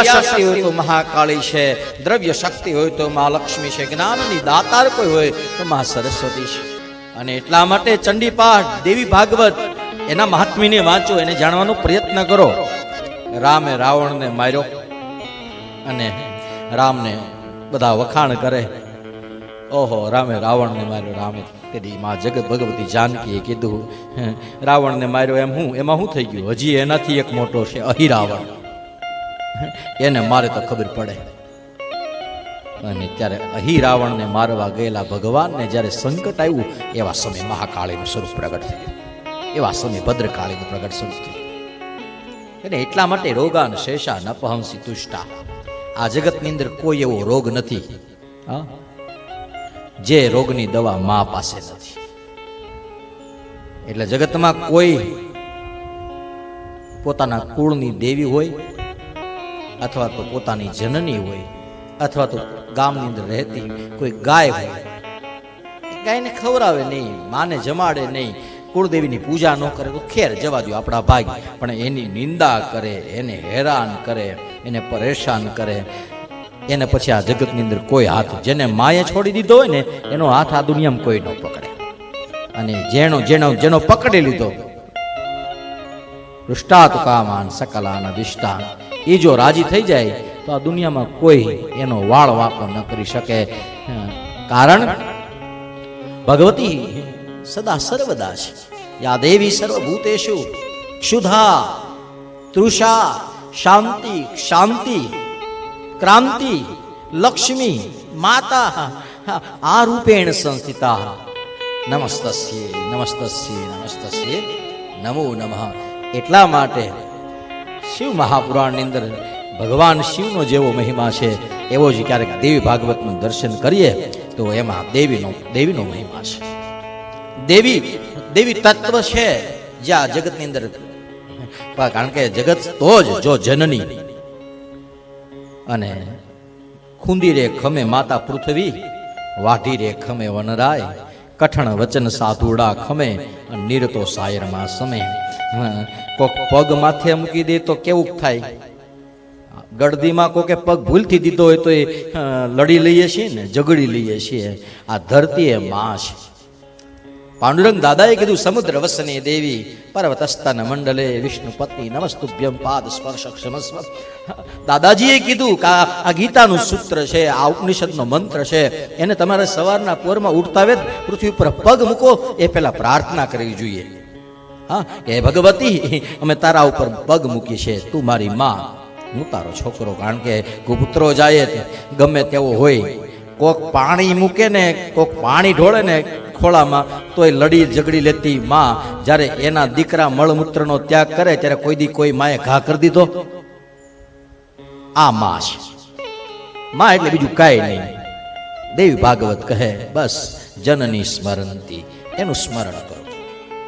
ક્રિયા શક્તિ હોય તો મહાકાળી છે દ્રવ્ય શક્તિ હોય તો મહાલક્ષ્મી છે, જ્ઞાનની દાતાર કોઈ હોય તો મહા સરસ્વતી છે. અને એટલા માટે ચંડીપાઠ દેવી ભાગવત એના મહાત્મીને વાંચો, એને જાણવાનો પ્રયત્ન કરો. રામે રાવણને માર્યો અને રામને બધા વખાણ કરે. ઓહો, રામે રાવણને માર્યો, રામે તેની માં જગત ભગવતી જાનકીએ કીધું રાવણને માર્યો એમ હું, એમાં શું થઈ ગયું? હજી એનાથી એક મોટો છે, અહિરાવણ. એને મારે તો ખબર પડે. અને ત્યારે અહિરાવણને મારવા ગયેલા ભગવાનને જ્યારે સંકટ આવ્યું, એવા સમયે મહાકાળીનું સ્વરૂપ પ્રગટ થયું. એવા સમયે ભદ્રકાળીનું પ્રગટ સ્વરૂપ થયું. અને એટલા માટે રોગાન શેષા નપહંસી તુષ્ટા. આ જગતની અંદર કોઈ એવો રોગ નથી. હા? જે રોગની દવા મા પાસે નથી. એટલે જગતમાં કોઈ પોતાના કુળની દેવી હોય અથવા તો પોતાની જનની હોય, અથવા તો ગામની અંદર રહેતી કોઈ ગાય હોય. ગાયને ખવડાવે નહીં, માને જમાડે નહીં, કુળદેવીની પૂજા ન કરે તો ખેર જવા દો આપણા ભાગ પણ એની નિંદા કરે, એને હેરાન કરે, એને પરેશાન કરે. એને પછી આ જગતની અંદર કોઈ હાથ જેને માએ છોડી દીધો હોય ને, એનો હાથ આ દુનિયામાં કોઈ ન પકડે. અને જેનો જેનો જેનો પકડી લીધો દુષ્ટાત કામાન સકલાન દિષ્ટાન એ જો રાજી થઈ જાય, તો આ દુનિયામાં કોઈ એનો વાળ વાંકો ન કરી શકે. કારણ ભગવતી સદા સર્વદા છે. યા દેવી સર્વભૂતેશુ ક્ષુધા, તૃષા, શાંતિ શાંતિ ક્રાંતિ, લક્ષ્મી, માતા આ રૂપેણ સંસ્થિતા નમસ્તસ્યે નમસ્તસ્યે નમસ્તસ્યે, નમો નમઃ. એટલા માટે શિવ મહાપુરાણની અંદર ભગવાન શિવનો જેવો મહિમા છે, એવો જ ક્યારેક દેવી ભાગવતનું દર્શન કરીએ, તો એમાં દેવીનો દેવીનો મહિમા છે. દેવી દેવી તત્વ છે, જે આ જગતની અંદર કારણ કે જગત તો જ જો જનની. અને ખુંદી રે ખમે માતા પૃથ્વી, વાઢી રે ખમે વનરાય, કઠણ વચન સાધુડા ખમે નિરતો સાયરમાં સમે. કોક પગ માથે મૂકી દે તો કેવું થાય? ગળદીમાં કોકે પગ ભૂલથી દીધો હોય તો એ લડી લઈએ છીએ ને, ઝઘડી લઈએ છીએ. આ ધરતી એ માં છે પાંડુરંગ દાદાએ કીધું, સમુદ્ર વસની દેવી પર્વતસ્તન મંડલે વિષ્ણુ પત્ની નમસ્તુભ્યમ પાદ સ્પર્શ ક્ષમસ્વ. દાદાજીએ કીધું કે આ ગીતાનું સૂત્ર છે, આ ઉપનિષદનો મંત્ર છે. એને તમારે સવારના પોરમાં ઉઠતા વેદ પૃથ્વી ઉપર પગ મૂકો, એ પહેલા પ્રાર્થના કરવી જોઈએ. હા? કે ભગવતી, અમે તારા ઉપર પગ મૂકી છે તું મારી માં. હું તારો છોકરો, કારણ કે કુપુત્રો જાય તે ગમે તેવો હોય. કોક પાણી મૂકે ને, કોક પાણી ઢોળે ને ખોળામાં, તોય લડી ઝઘડી લેતી માં. જ્યારે એના દીકરા મળમૂત્રનો ત્યાગ કરે, ત્યારે કોઈ દી કોઈ માએ ઘા કરી દીધો? આ માં છે. માં એટલે બીજું કાંઈ નહીં. દેવી ભાગવત કહે, બસ જનની સ્મરણથી એનું સ્મરણ કરો.